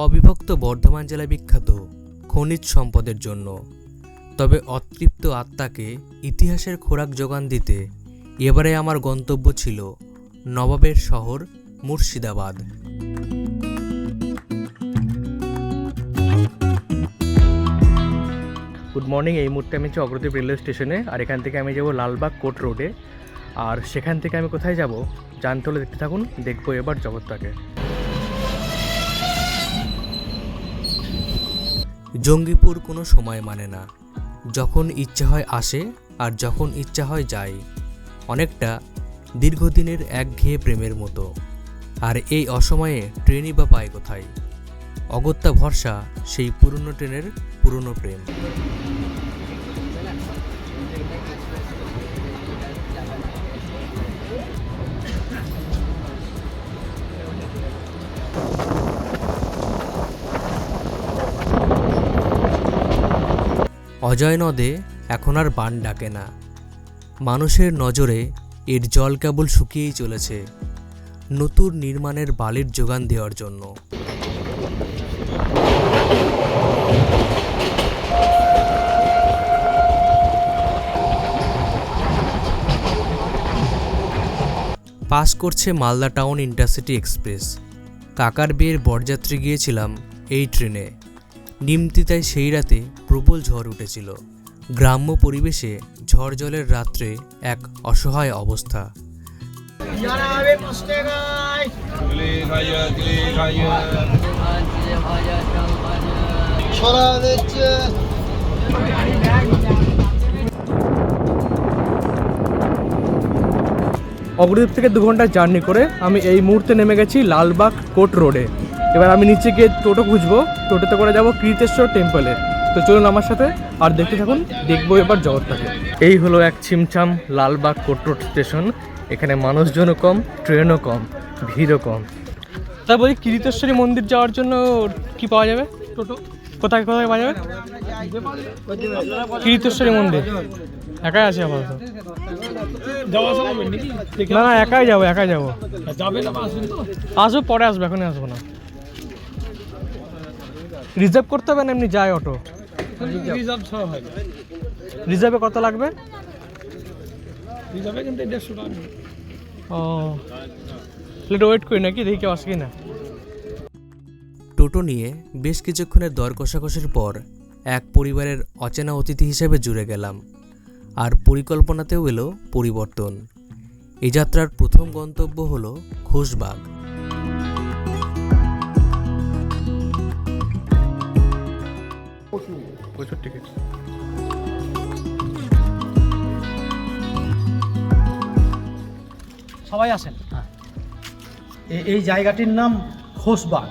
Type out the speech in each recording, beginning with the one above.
অবিভক্ত বর্ধমান জেলা বিখ্যাত খনিজ সম্পদের জন্য। তবে অতৃপ্ত আত্মাকে ইতিহাসের খোরাক যোগান দিতে এবারে আমার গন্তব্য ছিল নবাবের শহর মুর্শিদাবাদ। গুড মর্নিং এই মুহূর্তে আমি হচ্ছে অগ্রদীপ রেলওয়ে স্টেশনে আর এখান থেকে আমি যাব লালবাগ কোট রোডে আর সেখান থেকে আমি কোথায় যাব জানতে হলে দেখতে থাকুন, দেখব এবার জগৎটাকে। জঙ্গিপুর কোনো সময় মানে না। যখন ইচ্ছা হয় আসে আর যখন ইচ্ছা হয় যায়। অনেকটা দীর্ঘদিনের একঘেয়ে প্রেমের মতো। আর এই অসময়ে ট্রেনই বা পায় কোথায়? অগত্যা ভরসা সেই পুরনো ট্রেনের পুরনো প্রেম। অজয় নদে এখন আর বান ডাকে না। মানুষের নজরে এর জল কেবল শুকিয়েই চলেছে, নতুন নির্মাণের বালির যোগান দেওয়ার জন্য। পাস করছে মালদা টাউন ইন্টারসিটি এক্সপ্রেস। কাকার বিয়ের বরযাত্রী গিয়েছিলাম এই ট্রেনে। নিমতিতায় সেই রাতে প্রবল ঝড় উঠেছিল। গ্রাম্য পরিবেশে ঝড় জলের রাত্রে এক অসহায় অবস্থা। অগ্রদীপ থেকে দু ঘণ্টা জার্নি করে আমি এই মুহূর্তে নেমে গেছি লালবাগ কোট রোডে। এবার আমি নিচে গিয়ে টোটো খুঁজবো। টোটোতে করে যাব কৃতেশ্বর টেম্পলে তো চলুন আমার সাথে আর দেখতে থাকুন দেখব এবার জগৎটাকে। এই হলো এক ছিমছাম লালবাগ কোট স্টেশন। এখানে মানুষজনও কম ট্রেনও কম ভিড়ও কম। তা বলি কৃতেশ্বরী মন্দির যাওয়ার জন্য কি পাওয়া যাবে? টোটো? কোথায় কোথায় পাওয়া যাবে? কৃতেশ্বরী মন্দির। একাই আছে আপাতত। না না একাই যাব একাই যাব। আসব পরে আসব এখনই আসব না। রিজার্ভ করতে হবে না এমনি যায় অটো? রিজার্ভ হয়। রিজার্ভে কত লাগবে? রিজার্ভে কিন্তু দেড়শো টাকা ও। প্লেট ওয়েট করি নাকি? দেখি কেউ আসে কি না টোটো নিয়ে বেশ কিছুক্ষণের দর কষাকষির পর এক পরিবারের অচেনা অতিথি হিসেবে জুড়ে গেলাম। আর পরিকল্পনাতেও এলো পরিবর্তন। এই যাত্রার প্রথম গন্তব্য হলো ঘোষবাগ। প্রচুর টিকিট সবাই আসেন। এ- এই জায়গাটির নাম খোসবাগ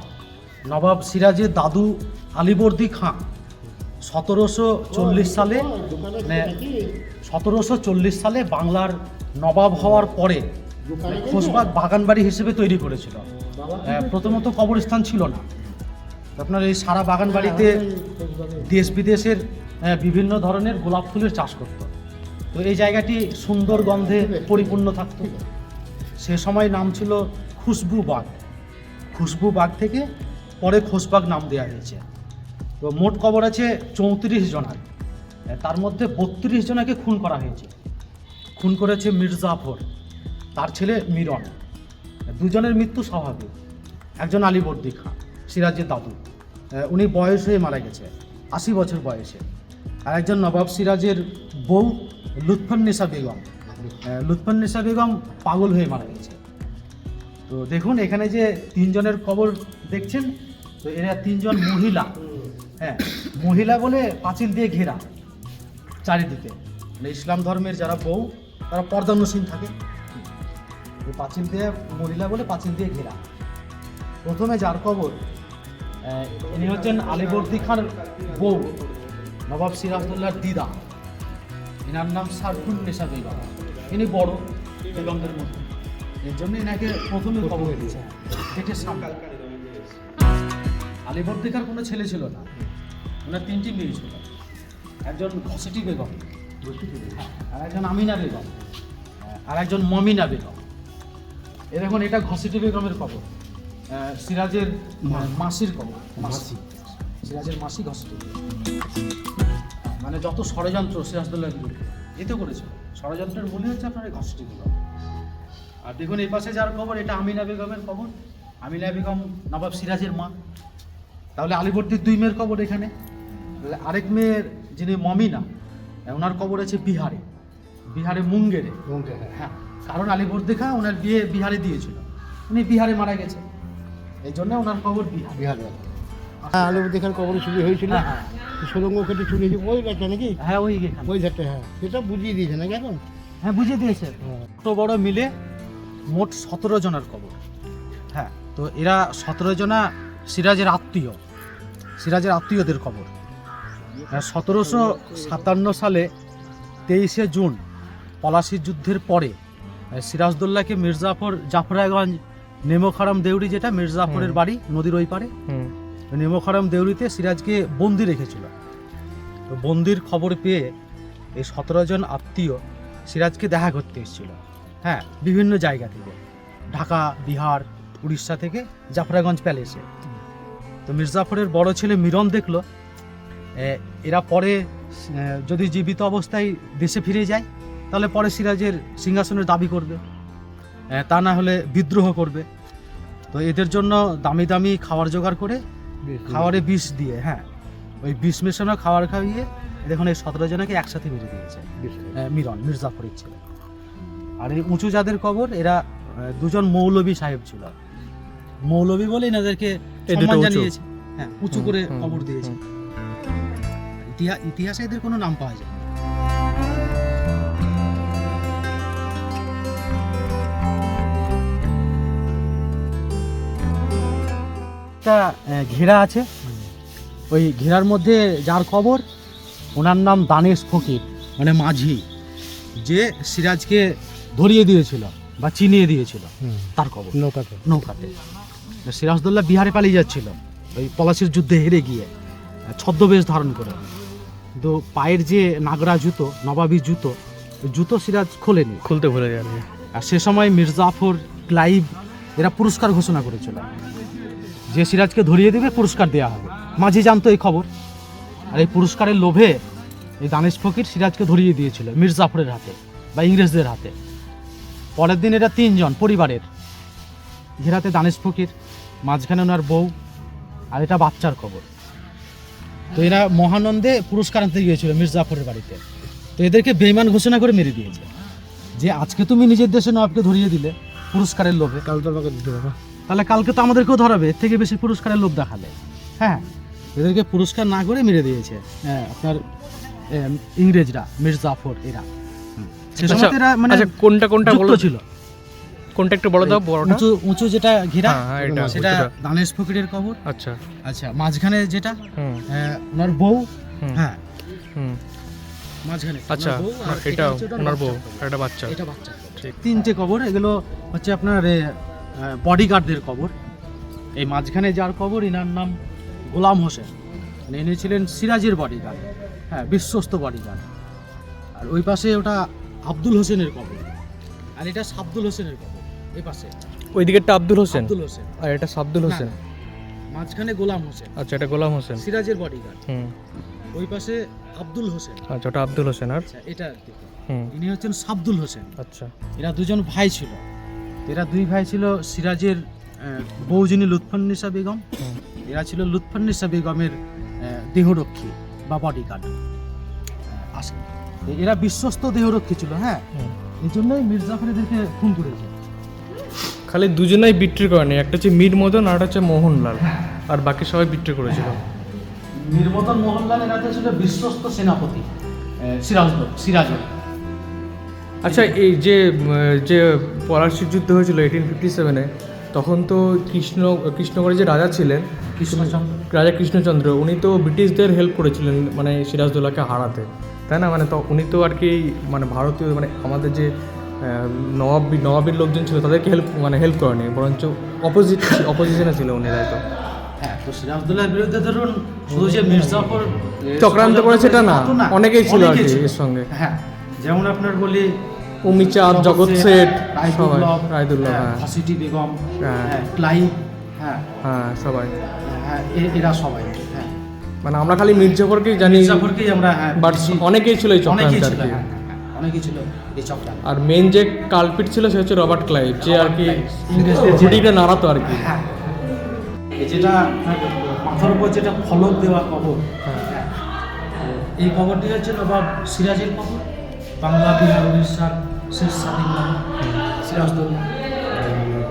নবাব সিরাজের দাদু আলিবর্দি খাঁ সতেরোশো চল্লিশ সালে মানে সতেরোশো চল্লিশ সালে বাংলার নবাব হওয়ার পরে খোসবাগ বাগানবাড়ি হিসেবে তৈরি করেছিল। প্রথমত কবরস্থান ছিল না। আপনার এই সারা বাগান বাড়িতে দেশ বিদেশের বিভিন্ন ধরনের গোলাপ ফুলের চাষ করত। তো এই জায়গাটি সুন্দর গন্ধে পরিপূর্ণ থাকতো। সে সময় নাম ছিল খুশবু বাগ। খুশবু বাগ থেকে পরে খোসবাগ নাম দেওয়া হয়েছে। তো মোট কবর আছে চৌত্রিশ জনের। তার মধ্যে বত্রিশ জনাকে খুন করা হয়েছে। খুন করেছে মির্জাফর। তার ছেলে মিরন। দুজনের মৃত্যু স্বাভাবিক। একজন আলীবর্দী খাঁ। সিরাজের দাদু। উনি বয়স হয়ে মারা গেছে, আশি বছর বয়সে। আর একজন নবাব সিরাজের বউ লুৎফন্নেসা বেগম। লুৎফন্নেসা বেগম পাগল হয়ে মারা গেছে। তো দেখুন, এখানে যে তিনজনের কবর দেখছেন, তো এরা তিনজন মহিলা। হ্যাঁ মহিলা বলে পাঁচিল দিয়ে ঘেরা চারিদিকে। মানে ইসলাম ধর্মের যারা বউ, তারা পর্দানুসীন থাকে। পাঁচিল দিয়ে মহিলা বলে পাঁচিল দিয়ে ঘেরা। প্রথমে যার কবর ইনি হচ্ছেন আলিবর্দি খান বউ, নবাব সিরাজদুল্লাহর দিদা। এনার নাম সারফুল নেশা বেগম। ইনি বড় বেগমদের মধ্যে এর জন্য এনাকে প্রথমে কবর দিয়েছে। পেটের সামনে। আলিবর্দিকার কোনো ছেলে ছিল না। ওনার তিনটি মেয়ে ছিল। একজন ঘসেটি বেগম, আর একজন আমিনা বেগম, আর একজন মমিনা বেগম। এ দেখুন, এটা ঘসেটি বেগমের কবর সিরাজের মাসির কবর মাসি। সিরাজের মাসি ঘষটি মানে যত ষড়যন্ত্র সিরাজদৌল্লার বিরুদ্ধে এতে করেছিল ষড়যন্ত্রের মূলে হচ্ছে আপনার এই ঘষটিগুলো আর দেখুন এই পাশে যার কবর এটা আমিনা বেগমের কবর আমিনা বেগম নবাব সিরাজের মা। তাহলে আলিবর্দির দুই মেয়ের কবর এখানে। তাহলে আরেক মেয়ের যিনি মমিনা ওনার কবর আছে বিহারে। বিহারে মুঙ্গেরে। হ্যাঁ। কারণ আলিবর্দি খা ওনার বিয়ে বিহারে দিয়েছিল। উনি বিহারে মারা গেছে এই জন্য ওনার কবর বিহার হ্যাঁ আলু দেখার কবর চুরি হয়েছিল। হ্যাঁ, হ্যাঁ। সুরঙ্গ কেটে চুরি হয়েছে ওই গাছটা নাকি? হ্যাঁ ওই ওই ধারটা হ্যাঁ। সেটা বুঝিয়ে দিয়েছে নাকি এখন? হ্যাঁ বুঝিয়ে দিয়েছে। হ্যাঁ। ছোট বড় মিলে মোট সতেরো জনের কবর। হ্যাঁ তো এরা সতেরো জনা সিরাজের আত্মীয়। সিরাজের আত্মীয়দের কবর। সতেরোশো সাতান্ন সালে তেইশে জুন পলাশির যুদ্ধের পরে সিরাজদৌল্লাকে মির্জাফর জাফরাগঞ্জ নেমোখারাম দেউরি যেটা মির্জাফরের বাড়ি নদীর ওই পারে। নেমোখারাম দেউরিতে সিরাজকে বন্দি রেখেছিল। তো বন্দির খবর পেয়ে এই সতেরো জন আত্মীয় সিরাজকে দেখা করতে এসেছিল। হ্যাঁ বিভিন্ন জায়গা থেকে। ঢাকা বিহার উড়িষ্যা থেকে জাফরাগঞ্জ প্যালেসে। তো মির্জাফরের বড় ছেলে মিরন দেখল এরা পরে যদি জীবিত অবস্থায় দেশে ফিরে যায় তাহলে পরে সিরাজের সিংহাসনের দাবি করবে। তা না হলে বিদ্রোহ করবে। তো এদের জন্য দামি দামি খাবার জোগাড় করে খাবারে বিষ দিয়ে হ্যাঁ। ওই বিষ মেশানো খাবার খাইয়ে দেখুন এই সতেরো জনকে একসাথে মেরে দিয়েছে মিরন মির্জাফরের ছেলে। আর এই উঁচু যাদের কবর এরা দুজন মৌলবী সাহেব ছিল। মৌলবী বলে এনাদেরকে সম্মান জানিয়েছে। হ্যাঁ উঁচু করে কবর দিয়েছে। ইতিহাসে এদের কোনো নাম পাওয়া যায় একটা ঘেরা আছে। ওই ঘেরার মধ্যে যার কবর ওনার নাম দানেশ ফকির মানে মাঝি যে সিরাজকে ধরিয়ে দিয়েছিল বা চিনিয়ে দিয়েছিল তার কবর। নৌকাতে। নৌকাতে। সিরাজদৌল্লাহ বিহারে পালিয়ে যাচ্ছিল ওই পলাশির যুদ্ধে হেরে গিয়ে ছদ্মবেশ ধারণ করে। তো পায়ের যে নাগরা জুতো নবাবী জুতো জুতো সিরাজ খোলেনি। খুলতে ভুলে যায় আর আর সে সময় মির্জাফর ক্লাইভ এরা পুরস্কার ঘোষণা করেছিল। যে সিরাজকে ধরিয়ে দেবে, পুরস্কার দেওয়া হবে। মাঝি জানতো এই খবর। আর এই পুরস্কারের লোভে এই দানেশ ফকির সিরাজকে ধরিয়ে দিয়েছিল, মির্জাফরের হাতে বা ইংরেজদের হাতে। পরের দিন এরা তিনজন, পরিবারের। ঘেরাতে দানেশ ফকির, মাঝখানে ওনার বউ, আর এটা বাচ্চার খবর। তো এরা মহানন্দে পুরস্কার আনতে গিয়েছিল মির্জাফরের বাড়িতে। তো এদেরকে বেইমান ঘোষণা করে মেরে দিয়েছে। যে আজকে তুমি নিজের দেশে নবাবকে ধরিয়ে দিলে পুরস্কারের লোভে। কাল তো দিতে পারব তাহলে কালকে তো আমাদেরকেও ধরাবে। এর থেকে বেশি পুরস্কারের লোভ দেখালে। হ্যাঁ এদেরকে পুরস্কার না করে মেরে দিয়েছে হ্যাঁ আপনার ইংরেজরা মির্জাফর এরা। আচ্ছা এরা মানে আচ্ছা কোনটা কোনটা বলো? ছিল। কোনটা একটু বলো দাও বড়টা। উঁচু উঁচু যেটা ঘেরা হ্যাঁ, হ্যাঁ, সেটা দানেশ ফকিরের কবর। আচ্ছা। আচ্ছা মাঝখানে যেটা ওনার বউ। হ্যাঁ। মাঝখানে আচ্ছা এটা ওনার বউ এটা বাচ্চা। এটা বাচ্চা তিনটে কবর এগুলো হচ্ছে আপনার বডিগার্ডদের কবর। এই মাঝখানে যার কবর এনার নাম গোলাম হোসেন। মানে ইনি ছিলেন সিরাজের বডিগার্ড হ্যাঁ বিশ্বস্ত বডিগার্ড আর ওই পাশে ওটা আব্দুল হোসেনের কবর। আর এটা সাব্দুল হোসেনের কবর এই পাশে। ওই দিকেরটা আব্দুল হোসেন? আব্দুল হোসেন। আর এটা সাব্দুল হোসেন? মাঝখানে গোলাম হোসেন। আচ্ছা এটা গোলাম হোসেন। সিরাজের বডিগার্ড হুম। ওই পাশে আব্দুল হোসেন। আচ্ছা ওটা আব্দুল হোসেন আর? আচ্ছা এটা হুম। ইনি হচ্ছেন সাব্দুল হোসেন। আচ্ছা। এরা দুজন ভাই ছিল। এরা দুই ভাই ছিল সিরাজের বউ যিনি লুৎফান্নিসা বেগম এরা ছিল লুৎফান্নিসা বেগমের দেহরক্ষী বা বডিগার্ড এরা বিশ্বস্ত দেহরক্ষী ছিল হ্যাঁ? এই জন্যই মির্জাফর এদেরকে খুন করেছে। খালি দুজনেই বিক্রি করেনি একটা হচ্ছে মীর মদন আর হচ্ছে মোহনলাল আর বাকি সবাই বিক্রি করেছিল। নির্মতন মোহনলাল এরা ছিল বিশ্বস্ত সেনাপতি সিরাজ সিরাজ আচ্ছা এই যে যে পলাশির যুদ্ধ হয়েছিল এইটিন ফিফটি সেভেনে তখন তো কৃষ্ণ কৃষ্ণগড়ে যে রাজা ছিলেন কৃষ্ণচন্দ্র। রাজা কৃষ্ণচন্দ্র উনি তো ব্রিটিশদের হেল্প করেছিলেন মানে সিরাজদৌল্লাকে হারাতে তাই না? মানে তো উনি তো আর কি মানে ভারতীয় মানে আমাদের যে নবাব নবাবের লোকজন ছিল তাদেরকে হেল্প মানে হেল্প করেনি বরঞ্চ অপোজিট অপোজিশনে ছিল উনি তাই তো? হ্যাঁ তো সিরাজদৌল্লার বিরুদ্ধে ধরুন শুধু যে মির্জাফর চক্রান্ত করেছে এটা না, অনেকেই ছিল আর কি এর সঙ্গে। হ্যাঁ যেমন আপনার বলি উমিচাঁদ জগৎ শেঠ সবাই রায়দুল্লাহ হ্যাঁ হাসিটি বেগম হ্যাঁ। হ্যাঁ, ক্লাইভ হ্যাঁ। হ্যাঁ সবাই। হ্যাঁ এরা সবাই হ্যাঁ। মানে আমরা খালি মির্জাফরকেই জানি মির্জাফরকেই আমরা হ্যাঁ বাট অনেকেই ছিল এই চক্রান্ত আর কি। হ্যাঁ, হ্যাঁ, হ্যাঁ, অনেকেই ছিল এই চক্রান্ত। আর মেন যে কালপিট ছিল সে হচ্ছে রবার্ট ক্লাইভ যে আর কি ইংরেজদের নাড়াতো আর কি। হ্যাঁ যেটা মাথার উপর যেটা ফলক দেওয়া কবর হ্যাঁ, এই কবরটি হচ্ছে নবাব সিরাজের কবর বাংলা বিহার উড়িষ্যার সিরাজদৌল্লা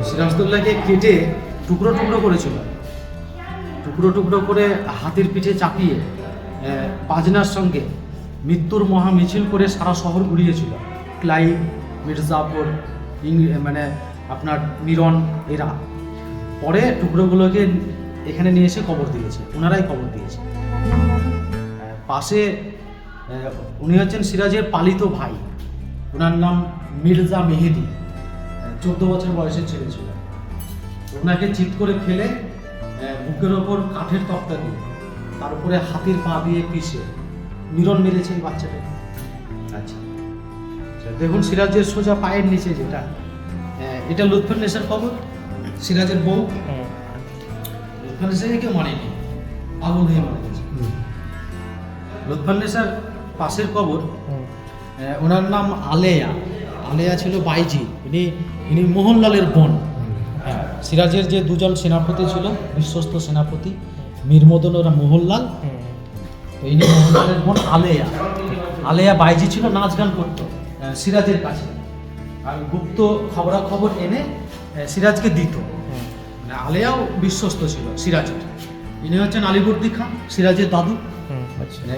সিরাজদৌল্লাকে কেটে টুকরো টুকরো করেছিল। টুকরো টুকরো করে হাতির পিঠে চাপিয়ে বাজনার সঙ্গে মৃত্যুর মহা মিছিল করে সারা শহর ঘুরিয়েছিল ক্লাইভ, মির্জাপুর মানে আপনার মিরন, এরা। পরে টুকরোগুলোকে এখানে নিয়ে এসে কবর দিয়েছে। ওনারাই কবর দিয়েছে। পাশে উনি হচ্ছেন সিরাজের পালিত ভাই। ওনার নাম মির্জা মেহেদি। চোদ্দ বছর বয়সের ছেলে ছিল। ওনাকে চিৎ করে ফেলে আহ, বুকের ওপর কাঠের তক্তা দিয়ে তার উপরে হাতির পা দিয়ে পিষে মিরন মেরেছে এই বাচ্চাটাকে। আচ্ছা। আচ্ছা, দেখুন সিরাজের সোজা পায়ের নিচে যেটা। এটা লুৎফুন্নেসার খবর? সিরাজের বউ? লুৎফুন্নেসাকে কেউ মারেনি আগুন হয়ে মারা গেছে। লুৎফুন্নেসার পাশের কবর ওনার নাম আলেয়া। আলেয়া ছিল বাইজি। ইনি ইনি মোহনলালের বোন। হ্যাঁ সিরাজের যে দুজন সেনাপতি ছিল বিশ্বস্ত সেনাপতি মীরমদন ওরা মোহনলাল। তো ইনি মোহনলালের বোন আলেয়া। আলেয়া বাইজি ছিল নাচ গান করতো সিরাজের কাছে। আর গুপ্ত খবরাখবর এনে সিরাজকে দিত। মানে আলেয়াও বিশ্বস্ত ছিল সিরাজের। ইনি হচ্ছেন আলিবর্দি খান সিরাজের দাদু। মানে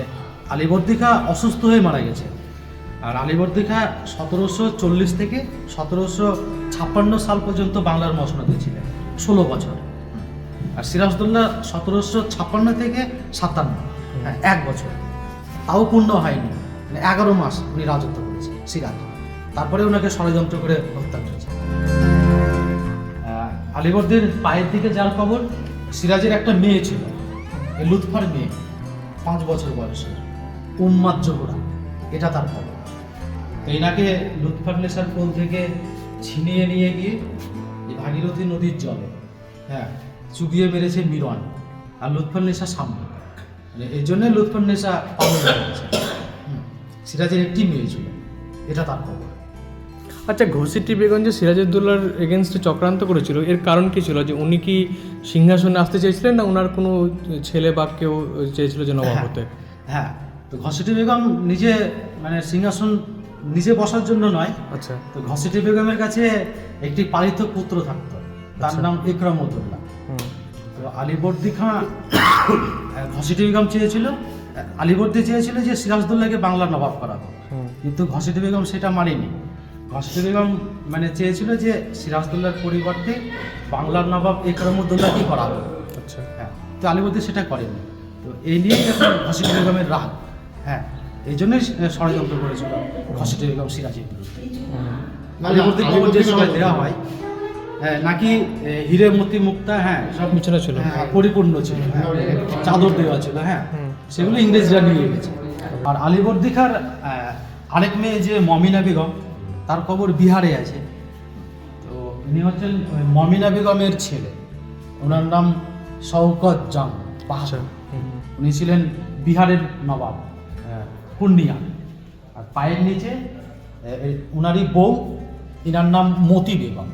আলিবর্দি খা অসুস্থ হয়ে মারা গেছে। আর আলিবর্দি খা সতেরোশো চল্লিশ থেকে সতেরোশো ছাপ্পান্ন সাল পর্যন্ত বাংলার মসনদে ছিলেন, ষোলো বছর। আর সিরাজদৌল্লা সতেরোশো ছাপ্পান্ন থেকে সাতান্ন হ্যাঁ এক বছর। তাও পূর্ণ হয়নি মানে এগারো মাস উনি রাজত্ব করেছে সিরাজ। তারপরে ওনাকে ষড়যন্ত্র করে হত্যা করেছে। আলিবর্দির পায়ের দিকে যার খবর সিরাজের একটা মেয়ে ছিল লুৎফার মেয়ে, পাঁচ বছর বয়সে, উম্মাদ জোহরা, এটা তার খবর তো এনাকে লুৎফার নেশার কোল থেকে ছিনিয়ে নিয়ে গিয়ে এই ভাগীরথী নদীর জলে হ্যাঁ চুবিয়ে মেরেছে মিরন আর লুৎফর নেশা সামনে। মানে এই জন্যে হুম। সিরাজের একটি মেয়ে ছিল এটা তার খবর। আচ্ছা ঘসিটি বেগম যে সিরাজউদ্দৌলার এগেনস্টে চক্রান্ত করেছিল এর কারণ কি ছিল? যে উনি কি সিংহাসনে আসতে চেয়েছিলেন না ওনার কোনো ছেলে বা কেউ চেয়েছিল যে নবাব হ্যাঁ, হতে? হ্যাঁ তো ঘসিটি বেগম নিজে মানে সিংহাসন নিজে বসার জন্য নয়। আচ্ছা। তো ঘসিটি বেগমের কাছে একটি পালিত পুত্র থাকতো। তার নাম ইকরামুদ্দৌলা হুম। তো আলিবর্দি খাঁ ঘসিটি বেগম চেয়েছিল। আলিবর্দি চেয়েছিল যে সিরাজদৌল্লাকে বাংলার নবাব করাবো। কিন্তু ঘসিটি বেগম সেটা মানেনি। ঘসিটি বেগম মানে চেয়েছিল যে সিরাজদৌল্লার পরিবর্তে বাংলার নবাব একরামুদ্দৌল্লাকেই করাবো। আচ্ছা। হ্যাঁ তো আলিবর্দি সেটা করেনি। তো এই নিয়েই এখন ঘসিটি বেগমের রাগ। হ্যাঁ এই জন্যই ষড়যন্ত্র করেছিল ঘসিটি বেগম সিরাজের বিরুদ্ধে। আলিবর্দি খবর যে সময় দেওয়া হয় হ্যাঁ নাকি হিরে মতি মুক্তা হ্যাঁ সব বিছানা ছিল। হ্যাঁ, পরিপূর্ণ ছিল হ্যাঁ, চাদর দেওয়া ছিল হ্যাঁ সেগুলো ইংরেজরা নিয়ে গেছে। আর আলিবর্দি খার আরেক মেয়ে যে মমিনা বেগম তার খবর বিহারে আছে। তো ইনি হচ্ছেন মমিনা বেগমের ছেলে। ওনার নাম শওকত জাম আচ্ছা। বাহাদুর উনি ছিলেন বিহারের নবাব। পূর্ণিয়া। আর পায়ের নিচে উনারই বউ এনার নাম মতি বেগম।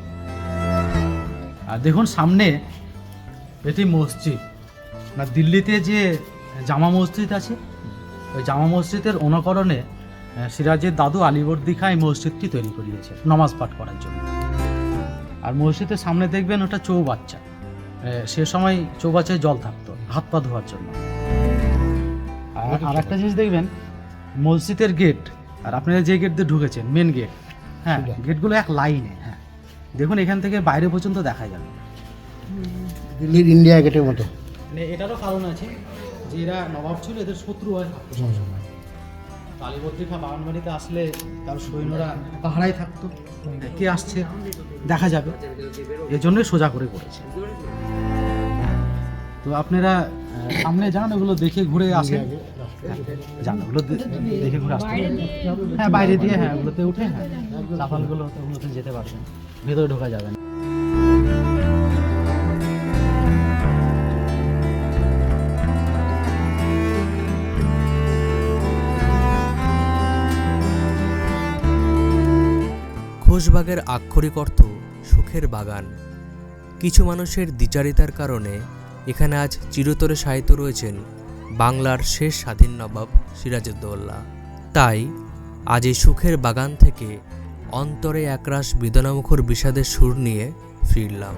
আর দেখুন, সামনে এটি মসজিদ। না, দিল্লিতে যে জামা মসজিদ আছে, ওই জামা মসজিদের অনুকরণে সিরাজের দাদু আলিবর্দি খাঁ এই মসজিদটি তৈরি করিয়েছে, নামাজ পাঠ করার জন্য। আর মসজিদের সামনে দেখবেন, ওটা চৌবাচ্চা। সে সময় চৌবাচ্চায় জল থাকতো, হাত পা ধোয়ার জন্য। আর একটা জিনিস দেখবেন মসজিদের গেট আর আপনারা যে গেট দিয়ে ঢুকেছেন মেন গেট হ্যাঁ গেটগুলো এক লাইনে হ্যাঁ। দেখুন এখান থেকে বাইরে পর্যন্ত দেখা যাবে। দিল্লির ইন্ডিয়া গেটের মতো। মানে এটারও কারণ আছে যে এরা নবাব ছিল এদের শত্রু হয়। সবসময় কালীবর্তী খা বাগানবাড়িতে আসলে তার সৈন্যরা পাহারায় থাকতো কে আসছে দেখা যাবে। এজন্যই সোজা করে করেছে। তো আপনারা সামনে যান ওগুলো দেখে ঘুরে আসেন। হ্যাঁ, যান দেখে ঘুরে আসতে হ্যাঁ বাইরে দিয়ে হ্যাঁ ওগুলোতে উঠে হ্যাঁ চাপালগুলো ওগুলোতে যেতে পারবেন। ভেতরে ঢোকা যাবে না। ঘোষবাগের আক্ষরিক অর্থ সুখের বাগান। কিছু মানুষের দ্বিচারিতার কারণে এখানে আজ চিরতরে সাহিত্য রয়েছেন বাংলার শেষ স্বাধীন নবাব সিরাজউদ্দৌল্লা তাই, আজ এই সুখের বাগান থেকে অন্তরে একরাশ বিদনামুখর বিষাদের সুর নিয়ে ফিরলাম।